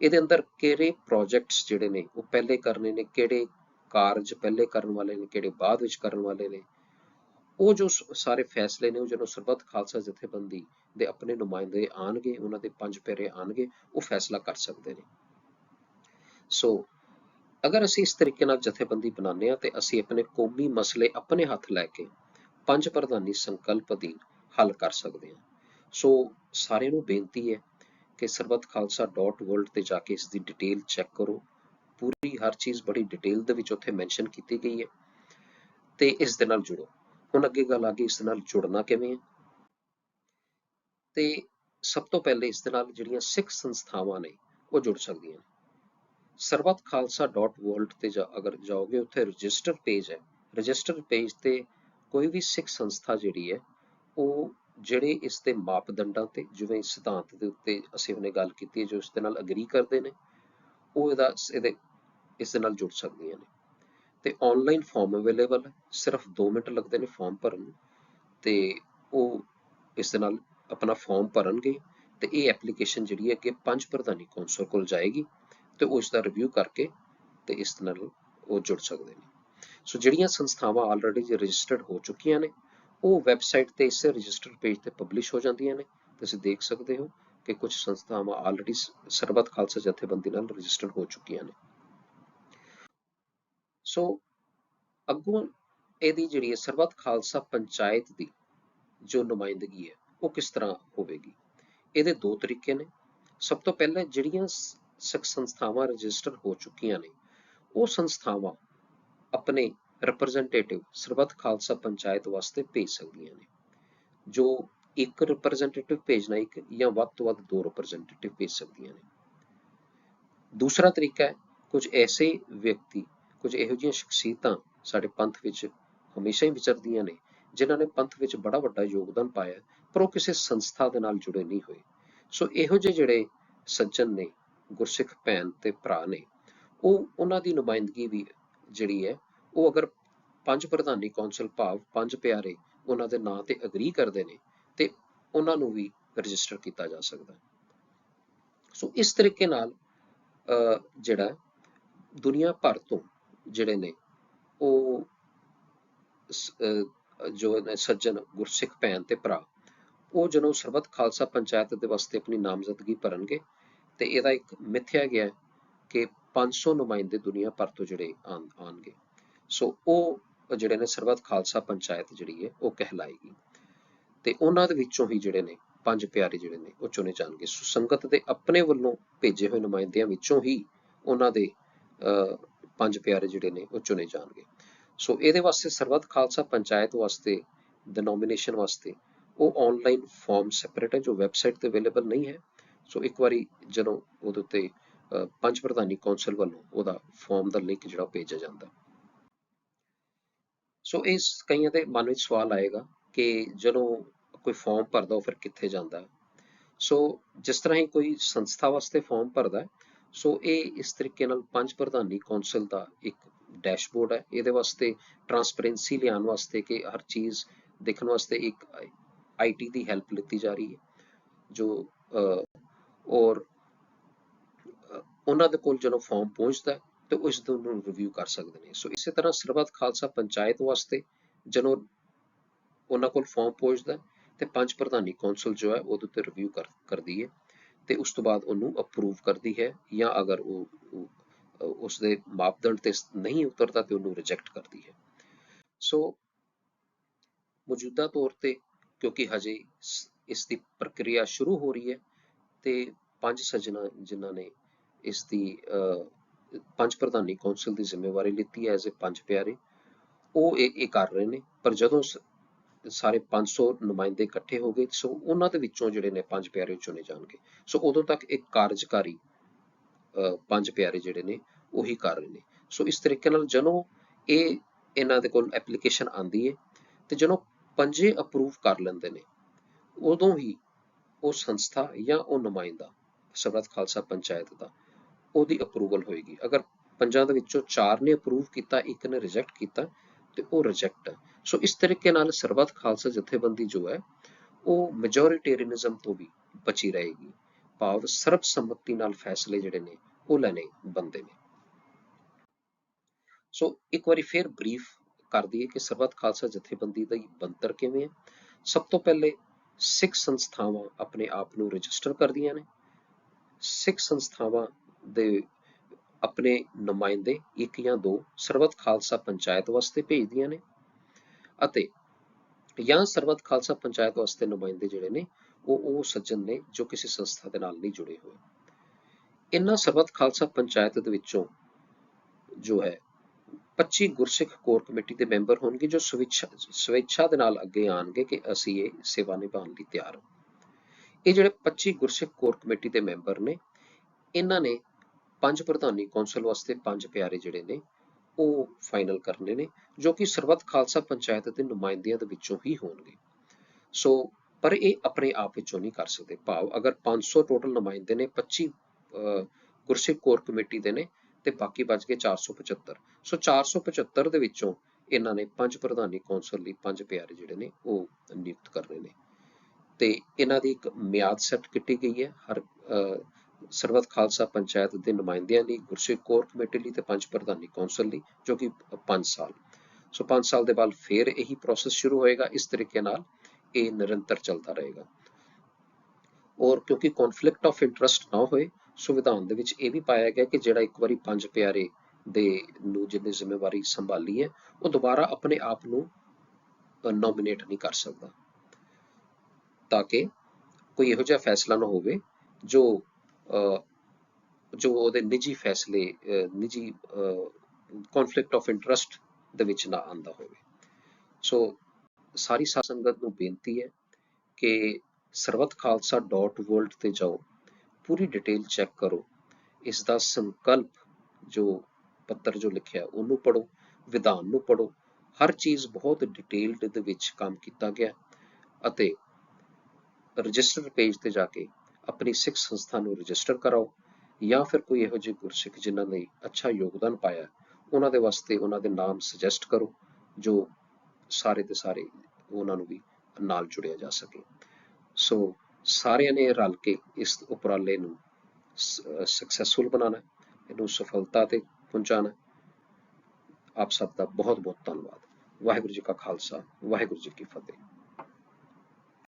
ਇਹਦੇ ਅੰਦਰ ਕਿਹੜੇ ਪ੍ਰੋਜੈਕਟਸ ਜਿਹੜੇ ਨੇ, ਉਹ ਪਹਿਲੇ ਕਰਨੇ ਨੇ, ਕਿਹੜੇ ਕਾਰਜ ਪਹਿਲੇ ਕਰਨ ਵਾਲੇ ਨੇ, ਕਿਹੜੇ ਬਾਅਦ ਵਿੱਚ ਕਰਨ ਵਾਲੇ ਨੇ, ਉਹ ਜੋ ਸਾਰੇ ਫੈਸਲੇ ਨੇ, ਉਹ ਜਦੋਂ ਸਰਬੱਤ ਖਾਲਸਾ ਜਥੇਬੰਦੀ ਦੇ ਆਪਣੇ ਨੁਮਾਇੰਦੇ ਆਣਗੇ ਉਹਨਾਂ ਦੇ ਪੰਜ ਪਿਆਰੇ ਆਣਗੇ ਉਹ ਫੈਸਲਾ ਕਰ ਸਕਦੇ ਨੇ। ਸੋ ਅਗਰ ਅਸੀਂ ਇਸ ਤਰੀਕੇ ਨਾਲ ਜਥੇਬੰਦੀ ਬਣਾਉਂਦੇ ਹਾਂ ਤੇ ਅਸੀਂ ਆਪਣੇ ਕੌਮੀ ਮਸਲੇ ਆਪਣੇ ਹੱਥ ਲੈ ਕੇ ਪੰਜ ਪ੍ਰਧਾਨੀ ਸੰਕਲਪ ਅਧੀਨ ਹੱਲ ਕਰ ਸਕਦੇ ਹਾਂ। ਸੋ ਸਾਰਿਆਂ ਨੂੰ ਬੇਨਤੀ ਹੈ ਕਿ ਸਰਬਤਖਾਲਸਾ.ਵਰਲਡ ਤੇ ਜਾ ਕੇ ਇਸ ਦੀ ਡਿਟੇਲ ਚੈੱਕ ਕਰੋ। ਪੂਰੀ ਹਰ ਚੀਜ਼ ਬੜੀ ਡਿਟੇਲ ਦੇ ਵਿੱਚ ਉੱਥੇ ਮੈਂਸ਼ਨ ਕੀਤੀ ਗਈ ਹੈ। ਤੇ ਇਸ ਦੇ ਨਾਲ ਜੁੜੋ। ਹੁਣ ਅੱਗੇ ਗੱਲ ਆ ਗਈ ਇਸ ਦੇ ਨਾਲ ਜੁੜਨਾ ਕਿਵੇਂ ਹੈ। ਤੇ ਸਭ ਤੋਂ ਪਹਿਲੇ ਇਸ ਦੇ ਨਾਲ ਜਿਹੜੀਆਂ ਸਿੱਖ ਸੰਸਥਾਵਾਂ ਨੇ ਉਹ ਜੁੜ ਸਕਦੀਆਂ ਨੇ ਸਰਬਤਖਾਲਸਾ.ਵਰਲਡ ਤੇ ਜਾ, ਅਗਰ ਜਾਓਗੇ, ਉੱਥੇ ਰਜਿਸਟਰ ਪੇਜ ਹੈ। ਰਜਿਸਟਰ ਪੇਜ ਤੇ ਕੋਈ ਵੀ ਸਿੱਖ ਸੰਸਥਾ ਜਿਹੜੀ ਹੈ, ਉਹ ਜਿਹੜੇ ਇਸ ਦੇ ਮਾਪਦੰਡਾਂ ਤੇ, ਜਿਵੇਂ ਸਿਧਾਂਤ ਦੇ ਉੱਤੇ ਅਸੀਂ ਉਹਨੇ ਗੱਲ ਕੀਤੀ ਹੈ, ਜੋ ਇਸ ਦੇ ਨਾਲ ਅਗਰੀ ਕਰਦੇ ਨੇ, ਉਹ ਇਹਦਾ ਇਹਦੇ, ਇਸ ਦੇ ਨਾਲ ਜੁੜ ਸਕਦੀਆਂ ਨੇ। ਤੇ ਆਨਲਾਈਨ ਫਾਰਮ ਅਵੇਲੇਬਲ ਹੈ, ਸਿਰਫ 2 ਮਿੰਟ ਲੱਗਦੇ ਨੇ ਫਾਰਮ ਭਰਨ। ਨੂੰ ਤੇ ਉਹ ਇਸ ਦੇ ਨਾਲ ਆਪਣਾ ਫਾਰਮ ਭਰਨਗੇ। ਤੇ ਇਹ ਐਪਲੀਕੇਸ਼ਨ ਜਿਹੜੀ ਹੈ ਕਿ ਪੰਜ ਪ੍ਰਧਾਨੀ ਕੌਂਸਲ ਕੋਲ ਜਾਏਗੀ। ਤੇ ਉਹ ਇਸ ਦਾ ਰਿਵਿਊ ਕਰਕੇ ਤੇ ਇਸ ਨਾਲ ਉਹ ਜੁੜ ਸਕਦੇ ਨੇ। ਸੋ ਜਿਹੜੀਆਂ ਸੰਸਥਾਵਾਂ ਆਲਰੇਡੀ ਰਜਿਸਟਰਡ ਹੋ ਚੁੱਕੀਆਂ ਨੇ, ਉਹ ਵੈਬਸਾਈਟ ਤੇ ਇਸੇ ਰਜਿਸਟਰ ਪੇਜ ਤੇ ਪਬਲਿਸ਼ ਹੋ ਜਾਂਦੀਆਂ ਨੇ। ਤੁਸੀਂ ਦੇਖ ਸਕਦੇ ਹੋ ਕਿ ਕੁਝ ਸੰਸਥਾਵਾਂ ਆਲਰੇਡੀ ਸਰਬੱਤ ਖਾਲਸਾ ਜਥੇਬੰਦੀ ਨਾਲ ਰਜਿਸਟਰਡ ਹੋ ਚੁੱਕੀਆਂ ਨੇ। ਸੋ ਅੱਗੋਂ ਇਹਦੀ ਜਿਹੜੀ ਹੈ ਸਰਬੱਤ ਖਾਲਸਾ ਪੰਚਾਇਤ ਦੀ ਜੋ ਨੁਮਾਇੰਦਗੀ ਹੈ, ਉਹ ਕਿਸ ਤਰ੍ਹਾਂ ਹੋਵੇਗੀ? ਇਹਦੇ ਦੋ ਤਰੀਕੇ ਨੇ। ਸਭ ਤੋਂ ਪਹਿਲਾਂ ਜਿਹੜੀਆਂ ਸੰਸਥਾਵਾਂ ਰਜਿਸਟਰ ਹੋ ਚੁੱਕੀਆਂ ਨੇ। ਉਹ ਸੰਸਥਾਵਾਂ ਆਪਣੇ ਰਿਪਰੈਜ਼ੈਂਟੇਟਿਵ ਸਰਬੱਤ ਖਾਲਸਾ ਪੰਚਾਇਤ ਵਾਸਤੇ ਭੇਜ ਸਕਦੀਆਂ ਨੇ। ਜੋ ਇੱਕ ਰਿਪਰੈਜ਼ੈਂਟੇਟਿਵ ਭੇਜਣਾ, ਇੱਕ ਜਾਂ ਵੱਧ ਤੋਂ ਵੱਧ ਦੋ ਰਿਪਰੈਜ਼ੈਂਟੇਟਿਵ ਭੇਜ ਸਕਦੀਆਂ ਨੇ। ਦੂਸਰਾ ਤਰੀਕਾ ਹੈ, ਕੁਝ ਐਸੇ ਵਿਅਕਤੀ, ਕੁਝ ਇਹੋ ਜਿਹੀਆਂ ਸ਼ਖਸੀਅਤਾਂ ਸਾਡੇ ਪੰਥ ਵਿੱਚ ਹਮੇਸ਼ਾ ਹੀ ਵਿਚਰਦੀਆਂ ਨੇ, ਜਿਨ੍ਹਾਂ ਨੇ ਪੰਥ ਵਿੱਚ ਬੜਾ ਵੱਡਾ ਯੋਗਦਾਨ ਪਾਇਆ ਪਰ ਉਹ ਕਿਸੇ ਸੰਸਥਾ ਦੇ ਨਾਲ ਜੁੜੇ ਨਹੀਂ ਹੋਏ। ਸੋ ਇਹੋ ਜਿਹੇ ਜਿਹੜੇ ਸੱਜਣ ਨੇ ਗੁਰਸਿੱਖ ਭੈਣ ਤੇ ਭਰਾ ਨੇ ਉਹ ਉਹਨਾਂ ਦੀ ਨੁਮਾਇੰਦਗੀ ਵੀ ਜਿਹੜੀ ਹੈ ਉਹ ਅਗਰ ਪੰਜ ਪ੍ਰਧਾਨੀ ਕੌਂਸਲ ਭਾਵ ਪੰਜ ਪਿਆਰੇ ਉਹਨਾਂ ਦੇ ਨਾਂ ਤੇ ਅਗਰੀ ਕਰਦੇ ਨੇ ਤੇ ਉਹਨਾਂ ਨੂੰ ਵੀ ਰਜਿਸਟਰ ਕੀਤਾ ਜਾ ਸਕਦਾ ਹੈ। ਸੋ ਇਸ ਤਰੀਕੇ ਨਾਲ ਅਹ, ਜਿਹੜਾ ਹੈ, ਦੁਨੀਆ ਭਰ ਤੋਂ ਜਿਹੜੇ ਨੇ ਉਹ ਜੋ ਸੱਜਣ ਗੁਰਸਿੱਖ ਭੈਣ ਤੇ ਭਰਾ ਉਹ ਜਦੋਂ ਸਰਬੱਤ ਖਾਲਸਾ ਪੰਚਾਇਤ ਦੇ ਵਾਸਤੇ ਆਪਣੀ ਨਾਮਜ਼ਦਗੀ ਭਰਨਗੇ ਤੇ ਇਹਦਾ ਇੱਕ ਮਿਥਿਆ ਗਿਆ ਕਿ 500 ਨੁਮਾਇੰਦੇ ਦੁਨੀਆ ਭਰ ਤੋਂ ਜਿਹੜੇ ਆਉਣ- ਸੋ ਉਹ ਜਿਹੜੇ ਨੇ ਸਰਬੱਤ ਖਾਲਸਾ ਪੰਚਾਇਤ ਜਿਹੜੀ ਹੈ, ਉਹ ਕਹਿਲਾਏਗੀ। ਤੇ ਉਹਨਾਂ ਦੇ ਵਿੱਚੋਂ ਹੀ ਜਿਹੜੇ ਨੇ, ਪੰਜ ਪਿਆਰੇ ਜਿਹੜੇ ਨੇ, ਉਹ ਚੁਣੇ ਜਾਣਗੇ। ਸੋ ਸੰਗਤ ਦੇ ਆਪਣੇ ਵੱਲੋਂ ਭੇਜੇ ਹੋਏ ਨੁਮਾਇੰਦਿਆਂ ਵਿੱਚੋਂ ਹੀ ਉਹਨਾਂ ਦੇ ਪੰਜ ਪਿਆਰੇ ਜਿਹੜੇ ਨੇ, ਉਹ ਚੁਣੇ ਜਾਣਗੇ। ਸੋ ਇਹਦੇ ਵਾਸਤੇ ਸਰਬੱਤ ਖਾਲਸਾ ਪੰਚਾਇਤ ਵਾਸਤੇ ਦੇ ਵਾਸਤੇ ਉਹ ਆਨਲਾਈਨ ਫਾਰਮ ਸੈਪਰੇਟ ਹੈ, ਜੋ ਵੈਬਸਾਈਟ ਤੇ ਅਵੇਲੇਬਲ ਨਹੀਂ ਹੈ। ਸੋ ਇੱਕ ਵਾਰੀ ਜਦੋਂ ਉਹਦੇ ਉੱਤੇ ਪੰਜ ਪ੍ਰਧਾਨੀ ਕੌਂਸਲ ਵੱਲੋਂ ਉਹਦਾ ਫਾਰਮ ਦਾ ਲਿੰਕ ਜਿਹੜਾ ਭੇਜਿਆ ਜਾਂਦਾ। ਸੋ ਇਸ ਕਈਆਂ ਦੇ ਮਨ ਵਿੱਚ ਸਵਾਲ ਆਏਗਾ ਕਿ ਜਦੋਂ ਕੋਈ ਫਾਰਮ ਭਰਦਾ ਉਹ ਫਿਰ ਕਿੱਥੇ ਜਾਂਦਾ ਸੋ ਜਿਸ ਤਰ੍ਹਾਂ ਹੀ ਕੋਈ ਸੰਸਥਾ ਵਾਸਤੇ ਫਾਰਮ ਭਰਦਾ ਸੋ ਇਹ ਇਸ ਤਰੀਕੇ ਨਾਲ ਪੰਜ ਪ੍ਰਧਾਨੀ ਕੌਂਸਲ ਦਾ ਇੱਕ ਡੈਸ਼ਬੋਰਡ ਹੈ। ਇਹਦੇ ਵਾਸਤੇ ਟਰਾਂਸਪੇਰੈਂਸੀ ਲਿਆਉਣ ਵਾਸਤੇ ਕਿ ਹਰ ਚੀਜ਼ ਦੇਖਣ ਵਾਸਤੇ ਇੱਕ ਆਈਟੀ ਦੀ ਹੈਲਪ ਲਿੱਤੀ ਜਾ ਰਹੀ ਹੈ ਜੋ ਅ, ਔਰ ਉਹਨਾਂ ਦੇ ਕੋਲ ਜਦੋਂ ਫਾਰਮ ਪਹੁੰਚਦਾ ਤੇ ਉਹ ਇਸ ਨੂੰ ਰਿਵਿਊ ਕਰ ਸਕਦੇ ਨੇ। ਸੋ ਇਸੇ ਤਰ੍ਹਾਂ ਸਰਬੱਤ ਖਾਲਸਾ ਪੰਚਾਇਤ ਵਾਸਤੇ ਜਦੋਂ ਉਹਨਾਂ ਕੋਲ ਫਾਰਮ ਪਹੁੰਚਦਾ ਤੇ ਪੰਜ ਪ੍ਰਧਾਨੀ ਕੌਂਸਲ ਜੋ ਹੈ ਉਹਦੇ ਉੱਤੇ ਰਿਵਿਊ ਕਰਦੀ ਹੈ ਤੇ ਉਸ ਤੋਂ ਬਾਅਦ ਉਹਨੂੰ ਅਪਰੂਵ ਕਰਦੀ ਹੈ ਜਾਂ ਅਗਰ ਉਹ ਉਹ, ਉਸ ਦੇ ਮਾਪਦੰਡ ਤੇ ਨਹੀਂ ਉਤਰਦਾ ਤੇ ਉਹਨੂੰ ਰਿਜੈਕਟ ਕਰਦੀ ਹੈ। ਸੋ ਮੌਜੂਦਾ ਤੌਰ ਤੇ ਕਿਉਂਕਿ ਹਜੇ ਇਸ ਦੀ ਪ੍ਰਕਿਰਿਆ ਸ਼ੁਰੂ ਹੋ ਰਹੀ ਹੈ ਤੇ ਪੰਜ ਸੱਜਣਾ ਜਿਨ੍ਹਾਂ ਨੇ ਇਸ ਦੀ ਪੰਜ ਪ੍ਰਧਾਨੀ ਕੌਂਸਲ ਦੀ ਜ਼ਿੰਮੇਵਾਰੀ ਲਿੱਤੀ ਐਜ਼ ਅ ਪੰਜ ਪਿਆਰੇ। ਉਹ ਇਹ ਇਹ ਕਰ ਰਹੇ ਨੇ, ਪਰ ਜਦੋਂ ਸਾਰੇ 500 ਨੁਮਾਇੰਦੇ ਇਕੱਠੇ ਹੋ ਗਏ, ਸੋ ਉਹਨਾਂ ਦੇ ਵਿੱਚੋਂ ਜਿਹੜੇ ਨੇ ਪੰਜ ਪਿਆਰੇ ਚੁਣੇ ਜਾਣਗੇ। ਸੋ ਉਦੋਂ ਤੱਕ ਇੱਕ ਕਾਰਜਕਾਰੀ ਪੰਜ ਪਿਆਰੇ ਜਿਹੜੇ ਨੇ, ਉਹੀ ਕਰ ਰਹੇ ਨੇ। ਸੋ ਇਸ ਤਰੀਕੇ ਨਾਲ ਜਦੋਂ ਇਹ ਇਹਨਾਂ ਦੇ ਕੋਲ ਐਪਲੀਕੇਸ਼ਨ ਆਂਦੀ ਹੈ, ਤੇ ਜਦੋਂ ਪੰਜੇ ਅਪਰੂਵ ਕਰ ਲੈਂਦੇ ਨੇ, ਉਦੋਂ ਹੀ ਉਹ ਸੰਸਥਾ ਜਾਂ ਉਹ ਨੁਮਾਇੰਦਾ ਸਰਬੱਤ ਖਾਲਸਾ ਪੰਚਾਇਤ ਦਾ, ਉਹਦੀ ਅਪਰੂਵਲ ਹੋਏਗੀ। ਅਗਰ ਪੰਜਾਂ ਦੇ ਵਿੱਚੋਂ ਚਾਰ ਨੇ ਅਪਰੂਵ ਕੀਤਾ, ਇੱਕ ਨੇ ਰਿਜੈਕਟ ਕੀਤਾ, ਤੇ ਉਹ ਰਿਜੈਕਟ ਹੈ। ਸੋ ਇਸ ਤਰੀਕੇ ਨਾਲ ਸਰਬੱਤ ਖਾਲਸਾ ਜਥੇਬੰਦੀ ਜੋ ਹੈ, ਉਹ ਮੈਜੋਰਿਟੇਰੀਅਨਿਜ਼ਮ ਤੋਂ ਵੀ ਬਚੀ ਰਹੇਗੀ। ਭਾਵ ਸਰਬਸੰਮਤੀ ਨਾਲ ਫੈਸਲੇ ਜਿਹੜੇ ਨੇ, ਉਹ ਲੈਣੇ ਬੰਦੇ ਨੇ। ਸੋ ਇੱਕ ਵਾਰੀ ਫਿਰ ਬਰੀਫ ਕਰ ਦਈਏ ਕਿ ਸਰਬੱਤ ਖਾਲਸਾ ਜਥੇਬੰਦੀ ਦਾ ਬੰਤਰ ਕਿਵੇਂ ਹੈ। ਸਭ ਤੋਂ ਪਹਿਲੇ ਸਿੱਖ ਸੰਸਥਾਵਾਂ ਆਪਣੇ ਆਪ ਨੂੰ ਰਜਿਸਟਰ ਕਰਦੀਆਂ ਨੇ। ਸਿੱਖ ਸੰਸਥਾਵਾਂ ਦੇ ਆਪਣੇ ਨੁਮਾਇੰਦੇ ਇੱਕ ਜਾਂ ਦੋ ਸਰਬੱਤ ਖਾਲਸਾ ਪੰਚਾਇਤ ਵਾਸਤੇ ਭੇਜਦੀਆਂ ਨੇ ਅਤੇ ਜਾਂ ਸਰਬੱਤ ਖਾਲਸਾ ਪੰਚਾਇਤ ਵਾਸਤੇ ਨੁਮਾਇੰਦੇ ਜਿਹੜੇ ਨੇ, ਉਹ ਉਹ ਸੱਜਣ ਨੇ ਜੋ ਕਿਸੇ ਸੰਸਥਾ ਦੇ ਨਾਲ ਨਹੀਂ ਜੁੜੇ ਹੋਏ। ਇਹਨਾਂ ਸਰਬੱਤ ਖਾਲਸਾ ਪੰਚਾਇਤ ਦੇ ਵਿੱਚੋਂ ਜੋ ਹੈ 25 ਗੁਰਸਿੱਖ ਕੋਰ ਕਮੇਟੀ ਦੇ ਮੈਂਬਰ ਹੋਣਗੇ, ਜੋ ਸਵਿੱਛਾ ਦੇ ਨਾਲ ਅੱਗੇ ਆਣਗੇ ਕਿ ਅਸੀਂ ਇਹ ਸੇਵਾ ਨਿਭਾਉਣ ਲਈ ਤਿਆਰ ਹਾਂ। ਇਹ ਜਿਹੜੇ 25 ਗੁਰਸਿੱਖ ਕੋਰ ਕਮੇਟੀ ਦੇ ਮੈਂਬਰ ਨੇ, ਇਹਨਾਂ ਨੇ ਪੰਜ ਪ੍ਰਧਾਨੀ ਕੌਂਸਲ ਵਾਸਤੇ ਪੰਜ ਪਿਆਰੇ ਜਿਹੜੇ ਨੇ, ਉਹ ਫਾਈਨਲ ਕਰਨੇ ਨੇ, ਜੋ ਕਿ ਸਰਬੱਤ ਖਾਲਸਾ ਪੰਚਾਇਤ ਦੇ ਨੁਮਾਇੰਦਿਆਂ ਦੇ ਵਿੱਚੋਂ ਹੀ ਹੋਣਗੇ। ਸੋ, ਪਰ ਇਹ ਆਪਣੇ ਆਪ ਵਿੱਚੋਂ ਨਹੀਂ ਕਰ ਸਕਦੇ। ਭਾਵ ਅਗਰ 500 ਟੋਟਲ ਨੁਮਾਇੰਦੇ ਨੇ 25 ਗੁਰਸਿੱਖ ਕੋਰ ਕਮੇਟੀ ਦੇ ਨੇ ਤੇ ਬਾਕੀ ਬਚ ਗਏ 475 ਸੋ 475 ਦੇ ਵਿੱਚੋਂ ਇਹਨਾਂ ਨੇ ਪੰਜ ਪ੍ਰਧਾਨੀ ਕੌਂਸਲ ਲਈ ਪੰਜ ਪਿਆਰੇ ਜਿਹੜੇ ਨੇ ਉਹ ਨਿਯੁਕਤ ਕਰਨੇ ਨੇ। ਤੇ ਇਹਨਾਂ ਦੀ ਇੱਕ ਮਿਆਦ ਸੈੱਟ ਕੀਤੀ ਗਈ ਹੈ। ਹਰ ਅਹ, ਖਾਲਸਾ ਪੰਚਾਇਤ ਦੇ ਨੁਮਾਇੰਦਿਆਂ ਲਈ ਗੁਰਸਿੱਖ ਕੋਰ ਕਮੇਟੀ ਲਈ ਤੇ ਪੰਜ ਪ੍ਰਧਾਨੀ ਕੌਂਸਲ ਲਈ ਜੋ ਕਿ 5 ਸਾਲ। ਸੋ 5 ਸਾਲ ਦੇ ਬਾਅਦ ਫੇਰ ਇਹੀ ਪ੍ਰੋਸੈਸ ਸ਼ੁਰੂ ਹੋਏਗਾ। ਇਸ ਤਰੀਕੇ ਨਾਲ ਇਹ ਨਿਰੰਤਰ ਚੱਲਦਾ ਰਹੇਗਾ। ਔਰ ਕਿਉਂਕਿ ਕਨਫਲਿਕਟ ਆਫ ਇੰਟਰਸਟ ਨਾ ਹੋਏ ਸੰਵਿਧਾਨ ਦੇ ਵਿੱਚ ਇਹ ਵੀ ਪਾਇਆ ਗਿਆ ਕਿ ਜਿਹੜਾ ਇੱਕ ਵਾਰੀ ਪੰਜ ਪਿਆਰੇ ਦੇ ਨੂੰ ਜਿਹਨੇ ਜ਼ਿੰਮੇਵਾਰੀ ਸੰਭਾਲੀ ਹੈ ਉਹ ਦੁਬਾਰਾ ਆਪਣੇ ਆਪ ਨੂੰ ਨੋਮੀਨੇਟ ਨਹੀਂ ਕਰ ਸਕਦਾ। ਤਾਂ ਕਿ ਕੋਈ ਇਹੋ ਜਿਹਾ ਫੈਸਲਾ ਨਾ ਹੋਵੇ ਜੋ ਜੋ ਉਹਦੇ ਨਿੱਜੀ ਫੈਸਲੇ ਅਹ, ਨਿੱਜੀ ਕਨਫਲਿਕਟ ਆਫ ਇੰਟਰਸਟ ਦੇ ਵਿੱਚ ਨਾ ਆਂਦਾ ਹੋਵੇ। ਸੋ ਸਾਰੀ ਸਾਧ ਸੰਗਤ ਨੂੰ ਬੇਨਤੀ ਹੈ ਕਿ sarvatKhalsa.world ਤੇ ਜਾਓ। ਪੂਰੀ ਡਿਟੇਲ ਚੈੱਕ ਕਰੋ। ਇਸ ਦਾ ਸੰਕਲਪ ਜੋ ਪੱਤਰ ਜੋ ਲਿਖਿਆ ਉਹਨੂੰ ਪੜੋ ਵਿਧਾਨ ਨੂੰ ਪੜੋ ਹਰ ਚੀਜ਼ ਬਹੁਤ ਡਿਟੇਲਡ ਦੇ ਵਿੱਚ ਕੰਮ ਕੀਤਾ ਗਿਆ ਅਤੇ ਰਜਿਸਟਰ ਪੇਜ ਤੇ ਜਾ ਕੇ ਆਪਣੀ ਸਿੱਖ ਸੰਸਥਾ ਨੂੰ ਰਜਿਸਟਰ ਕਰਾਓ ਜਾਂ ਫਿਰ ਕੋਈ ਇਹੋ ਜਿਹੇ ਗੁਰਸਿੱਖ ਜਿਨ੍ਹਾਂ ਨੇ ਅੱਛਾ ਯੋਗਦਾਨ ਪਾਇਆ, ਉਹਨਾਂ ਦੇ ਵਾਸਤੇ ਉਹਨਾਂ ਦੇ ਨਾਮ ਸੁਜੈਸਟ ਕਰੋ, ਜੋ ਸਾਰੇ ਦੇ ਸਾਰੇ ਉਹਨਾਂ ਨੂੰ ਵੀ ਨਾਲ ਜੁੜਿਆ ਜਾ ਸਕੇ। ਸੋ ਸਾਰਿਆਂ ਨੇ ਰਲ ਕੇ ਇਸ ਉਪਰਾਲੇ ਨੂੰ ਸਕਸੈਸਫੁਲ ਬਣਾਉਣਾ, ਇਹਨੂੰ ਸਫਲਤਾ ਤੇ ਪਹੁੰਚਾਉਣਾ। ਆਪ ਸਭ ਦਾ ਬਹੁਤ ਬਹੁਤ ਧੰਨਵਾਦ। ਵਾਹਿਗੁਰੂ ਜੀ ਕਾ ਖਾਲਸਾ, ਵਾਹਿਗੁਰੂ ਜੀ ਕੀ ਫਤਿਹ।